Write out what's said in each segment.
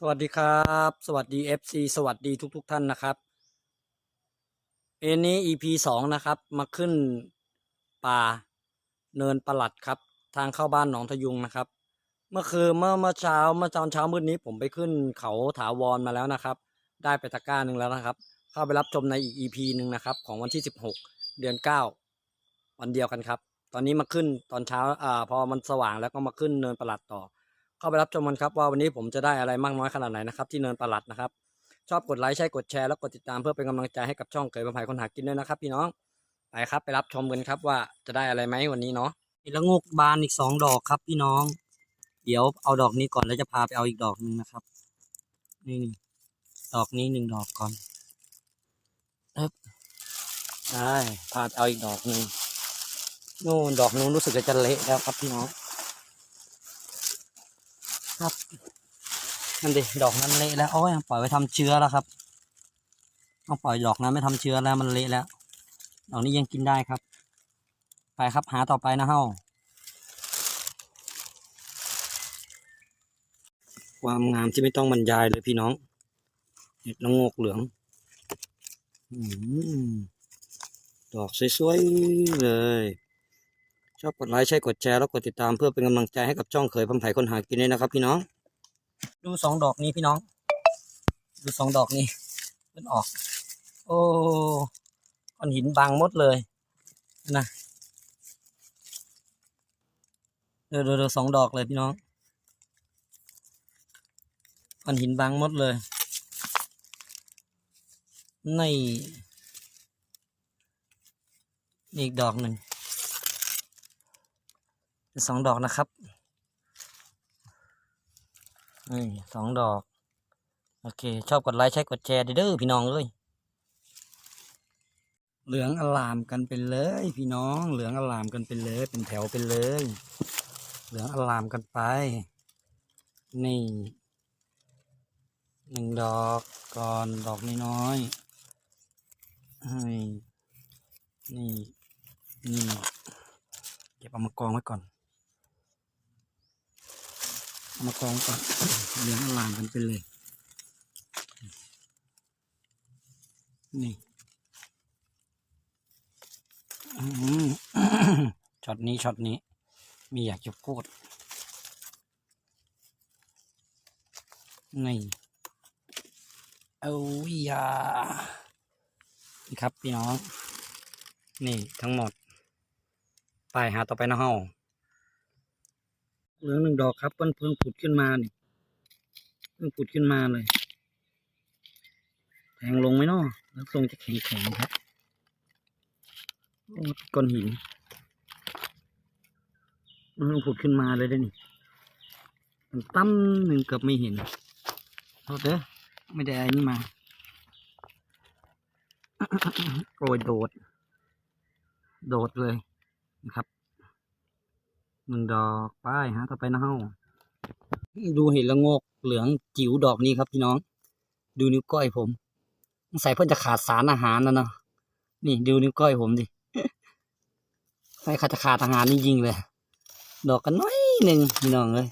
สวัสดีครับ สวัสดี FC สวัสดีทุกๆท่านนะครับเอ็นนี้ EP สองนะครับ มาขึ้นป่าเนินประหลัดครับ ทางเข้าบ้านหนองทะยุงนะครับ เมื่อคืนเมื่อเมื่อเช้าเมื่อตอนเช้ามืดนี้ผมไปขึ้นเขาถาวรมาแล้วนะครับ ได้ไปตะกร้าหนึ่งแล้วนะครับ เข้าไปรับชมในอีก EP หนึ่งนะครับ ของวันที่ 16 เดือน 9 วันเดียวกันครับ ตอนนี้มาขึ้นตอนเช้าอ่าพอมันสว่างแล้วก็มาขึ้นเนินประหลัดต่อ เข้าไปรับชมกันครับว่าวันนี้ผมจะได้อะไรมากน้อยขนาดไหนนะครับที่เนินประหลัดนะครับ ชอบกดไลค์ใช่กดแชร์แล้วกดติดตามเพื่อเป็นกำลังใจให้กับช่องเกิดมาภายคนหากินด้วยนะครับพี่น้องไปครับไปรับชมกันครับว่าจะได้อะไรไหมวันนี้เนาะมีละงกบานอีกสองดอกครับพี่น้อง เดี๋ยวเอาดอกนี้ก่อนแล้วจะพาไปเอาอีกดอกหนึ่งนะครับ นี่นี่ดอกนี้หนึ่งดอกก่อนเอ๊บได้พาไปเอาอีกดอกหนึ่งนู่นดอกนู้นรู้สึกจะเละแล้วครับพี่น้อง ครับนั่นดิดอกนั้นเละแล้วโอ้ยปล่อยไว้ทำเชื้อแล้วครับต้องปล่อยดอกนั้นไม่ทำเชื้อแล้วมันเละแล้วดอกนี้ยังกินได้ครับ ไปครับหาต่อไปนะเฮ้าความงามที่ไม่ต้องบรรยายเลยพี่น้องเห็ดละงกเหลืองอืดอกสวยๆเลย ชอบกดไลค์ใช่กดแชร์แล้วกดติดตามเพื่อเป็นกำลังใจให้กับช่องเคยพำไผ่คนหากินด้วยนะครับ พี่น้อง ดูสองดอกนี้พี่น้อง ดูสองดอกนี้มันออก โอ้ก้อนหินบางมดเลยนะเดูดูดูสองดอกเลยพี่น้องก้อนหินบางมดเลยนี่นี่อีกดอกหนึ่ง สองดอกนะครับนี่สองดอก โอเค ชอบกดไลค์ใช้กดแชร์เด้อพี่น้องเลย เหลืองอลามกันไปเลย พี่น้อง เหลืองอลามกันไปเลย เป็นแถวไปเลย เหลืองอลามกันไป นี่หนึ่งดอกก่อนดอกน้อยๆนี่นี่นี่เก็บเอามากองไว้ก่อน มากองก่อนเหลืองอลามกันไปเลย นี่ช็อตนี้ช็อตนี้ มีอยากจะพูดนี่เอาอยานี่ครับพี่น้อง นี่ทั้งหมด ไปหาต่อไปนะเฮา เหลืองหนึ่งดอกครับเพิ่งเพิ่งผุดขึ้นมานี่เพิ่งผุดขึ้นมาเลยแทงลงไหมเนาะแล้วทรงจะแข็งแข็งครับก้อนหินมันเพิ่งผุดขึ้นมาเลยได้นี่มันตั้มหนึ่งเกือบไม่เห็นโทษเด้อไม่ได้อันนี้มาโอ้ยโดด โดดเลยนะครับ หนึ่งดอกป้ายฮะต่อไปนะเฮาดูเห็นละงกเหลืองจิ๋วดอกนี้ครับพี่น้อง ดูนิ้วก้อยผมสงสัยเพื่อนจะขาดสารอาหารนะเนาะนี่ดูนิ้วก้อยผมดิใส่ขาดจะขาดอาหารจริงเลย ดอกกันน้อยหนึ่งพี่น้องเลย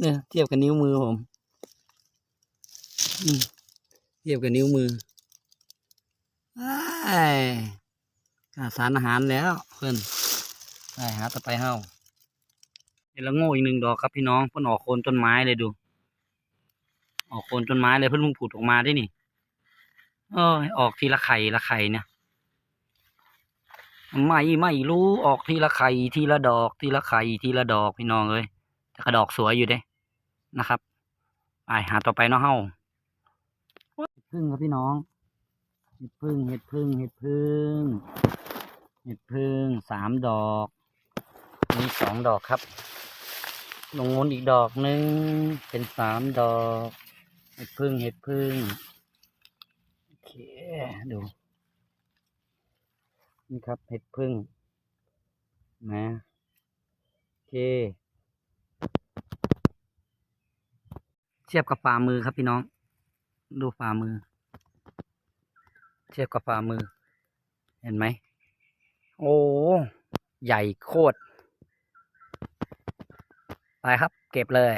เนี่ยเทียบกับนิ้วมือผมเทียบกับนิ้วมือขาดสารอาหารแล้วเพื่อนไปหาต่อไปเฮา เห็นแล้วโง่อีกหนึ่งดอกครับพี่น้องเพิ่นออกโคนต้นไม้เลยดู ออกโคนต้นไม้เลยเพิ่นเพิ่งผุดออกมาได้นี่เออออกทีละไข่ละไข่เนี่ยไม่ไม่รู้ออกทีละไข่ทีละดอกทีละไข่ทีละดอกพี่น้องเอ้ยแต่กระดอกสวยอยู่เด้นะครับไปหาต่อไปเนาะเฮาเห็ดพึ่งครับพี่น้อง เห็ดพึ่งเห็ดพึ่งเห็ดพึ่งเห็ดพึ่งสามดอกนี่สองดอกครับ ลงงูนอีกดอกหนึ่งเป็นสามดอกเห็ดพึ่งเห็ดพึ่งโอเคดูนี่ครับเห็ดพึ่งนะโอเค เทียบกับฝ่ามือครับพี่น้อง ดูฝ่ามือ เทียบกับฝ่ามือ เห็นไหม โอ้ ใหญ่โคตร ไปครับ เก็บเลย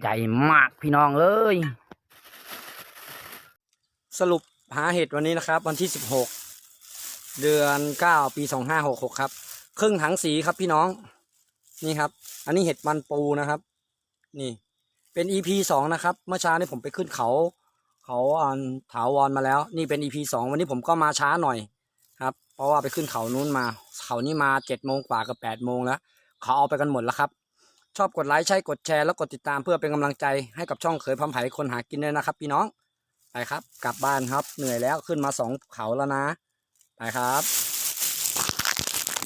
ใหญ่มากพี่น้องเอ้ย สรุปหาเห็ดวันนี้นะครับ วันที่สิบหกเดือนเก้าปีสองห้าหกหกครับ ครึ่งถังสีครับพี่น้อง นี่ครับ อันนี้เห็ดมันปูนะครับ นี่ เป็น EP สองนะครับ เมื่อเช้านี้ผมไปขึ้นเขา เขาอันถาวรมาแล้ว นี่เป็น EP สองวันนี้ผมก็มาช้าหน่อยครับ เพราะว่าไปขึ้นเขานู้นมา เขานี่มาเจ็ดโมงกว่ากับแปดโมงแล้ว เขาเอาไปกันหมดแล้วครับ ชอบกดไลค์ใช่กดแชร์แล้วกดติดตามเพื่อเป็นกำลังใจให้กับช่องเขยพำไผ่คนหากินด้วยนะครับ พี่น้องไปครับ กลับบ้านครับเหนื่อยแล้วขึ้นมาสองเขาแล้วนะไปครับ